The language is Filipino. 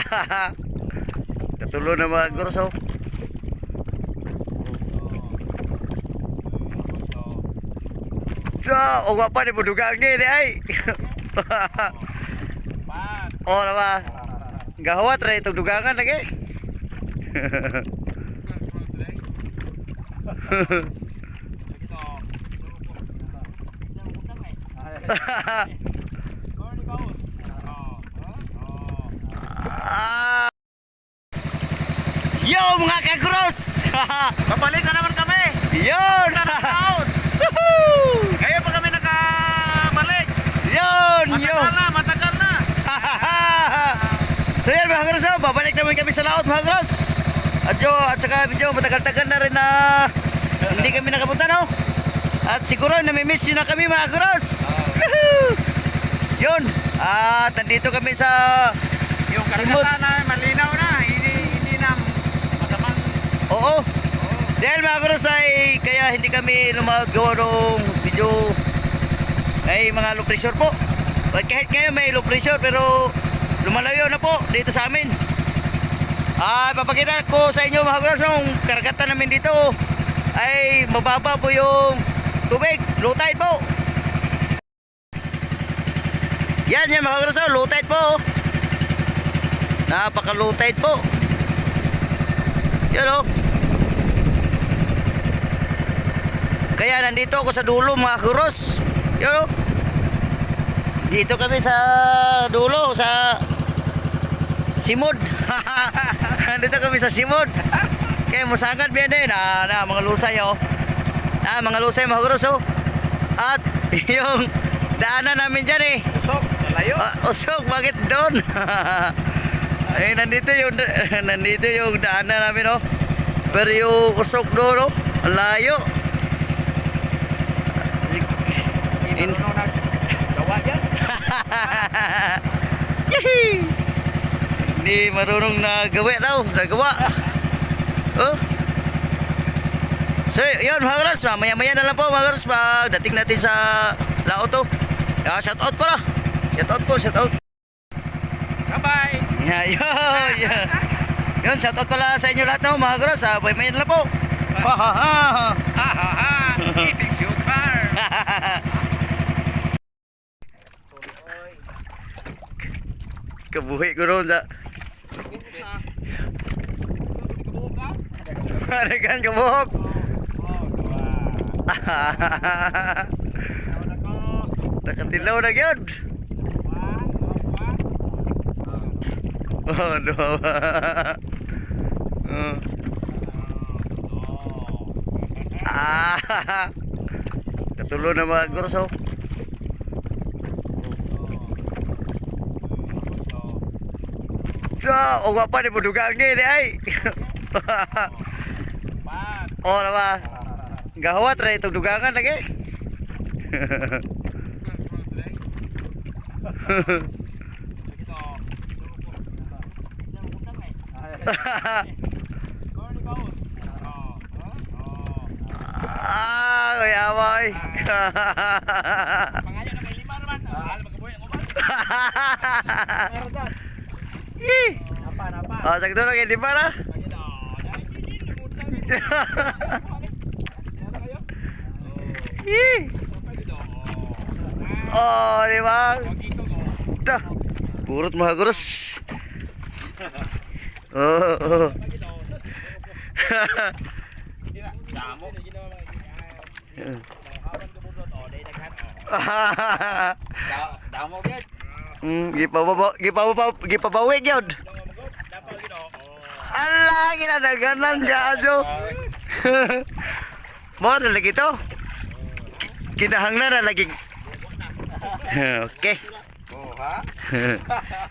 Katulo na mga gurso. Sa, o pa ni budugangin ay. o na ba? Gahawat ra itong dugangan lagi. Ah. Yo mga kagros! Babalik na naman kami. Yun! Ngayon pa kami nakabalik. Yun! Yun! Matagal na, matagal na. so yan mga kagros, oh, babalik naman kami sa laot mga kagros. At yo, at saka medyo matagal-tagal na rin na hindi kami nakapunta no. At siguro namimiss nyo na kami mga kagros. Woohoo! Yun! At nandito kami sa Yung karagatan na malinaw na. Hindi, hindi na masamang. Oo. Dahil mga karos ay kaya hindi kami lumagawa ng video ay mga low pressure po. Kahit ngayon may low pressure pero lumalayo na po dito sa amin. Ah, papakita ko sa inyo mga karos yung karagatan namin dito ay mababa po yung tubig, low tide po. Yan yan mga oh, low tide po. Napaka low tide po. Yan oh. Kaya nandito ako sa dulo mga kuros. Oh. Dito kami sa dulo sa Simod. nandito kami sa Simod. Kaya musangad biyan din na, na mga lusay oh. Na mga lusay mga kuros oh. At yung daanan namin dyan eh. Usok, malayo. Ah, usok, bakit doon? Ay, nandito yung nandito yung daanan namin, oh. Pero yung usok doon, oh. Ang layo. Hindi In- dyan. Yehey! Hindi marunong na gawa daw, nagawa. Oh. So, yun mga karos, mamaya-maya na lang po mga karos, pagdating natin sa lao to. Ah, shout out pala. Shout out po, shout out. Bye-bye. Yeah, yun, yun. Yun, shout out pala sa inyo lahat no, mga karos. Ah, may na lang po. Ha ha ha. Ha ha ha. Kabuhi ko ron sa... Haragan kabuhok. Nakatilaw na yun. Oh, no. oh. Ah. Katulo na mga gurso. Sa, o nga pa ni budugangin ay. o na ba? Gahawat ra itong dugangan lagi. ah, kuya boy. Pangalan Ih. Apa apa? Oh, sakit dulu di mana? Oh, ini bang. Dah. burut mah kurus. Oh. oh. Mm, gipababaw, gipababaw, gipabawi gyud. Ala, ginadaganan gajo. Mo na lagi to. Kinahanglan na lagi. Okay. Oh, ha?